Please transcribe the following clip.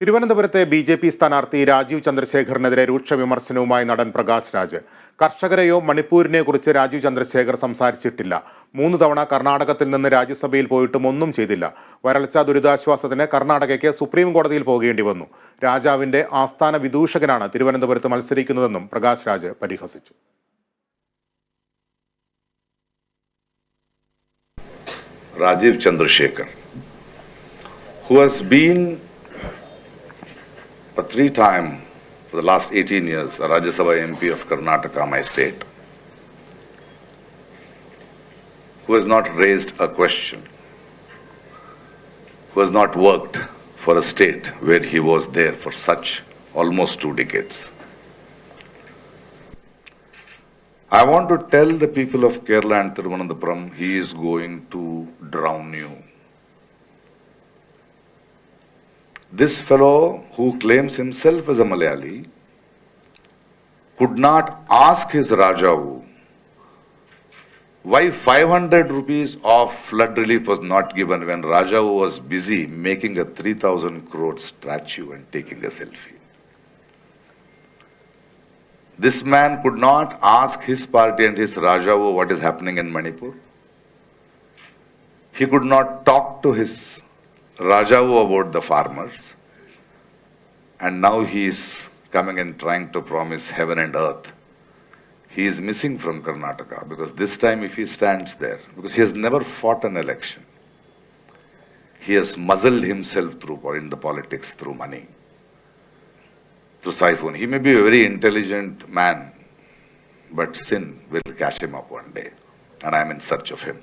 തിരുവനന്തപുരത്തെ B J P സ്ഥാനാർത്ഥി രാജീവ് ചന്ദ്രശേഖറിനെതിരെ രൂക്ഷ വിമർശനവുമായി നടൻ പ്രകാശ് രാജ്. കർഷകരെയോ മണിപ്പൂരിനെ കുറിച്ച് രാജീവ് ചന്ദ്രശേഖർ സംസാരിച്ചിട്ടില്ല. മൂന്ന് തവണ കർണാടകത്തിൽ നിന്ന് രാജ്യസഭയിൽ പോയിട്ടും ഒന്നും ചെയ്തില്ല. വരൾച്ച ദുരിതാശ്വാസത്തിന് കർണാടകയ്ക്ക് സുപ്രീം കോടതിയിൽ പോകേണ്ടി വന്നു. രാജാവിന്റെ ആസ്ഥാന വിദൂഷകനാണ് തിരുവനന്തപുരത്ത് മത്സരിക്കുന്നതെന്നും പ്രകാശ് രാജ് പരിഹസിച്ചു. Rajeev Chandrasekhar who has been a three time for the last 18 years a Rajya Sabha MP of Karnataka, my state, who has not raised a question, who has not worked for a state where he was there for such almost two decades. I want to tell the people of Kerala and Thiruvananthapuram, he is going to drown you. This fellow who claims himself as a Malayali could not ask his Rajavu why 500 rupees of flood relief was not given when Rajavu was busy making a 3000 crore statue and taking a selfie. This man could not ask his party and his Rajavu what is happening in Manipur. He could not talk to his Rajavu about the farmers. And now he is coming and trying to promise heaven and earth. He is missing from Karnataka because this time, if he stands there, because he has never fought an election, he has muzzled himself through in the politics through money through siphon. He may be a very intelligent man, but sin will catch him up one day, and I am in search of him.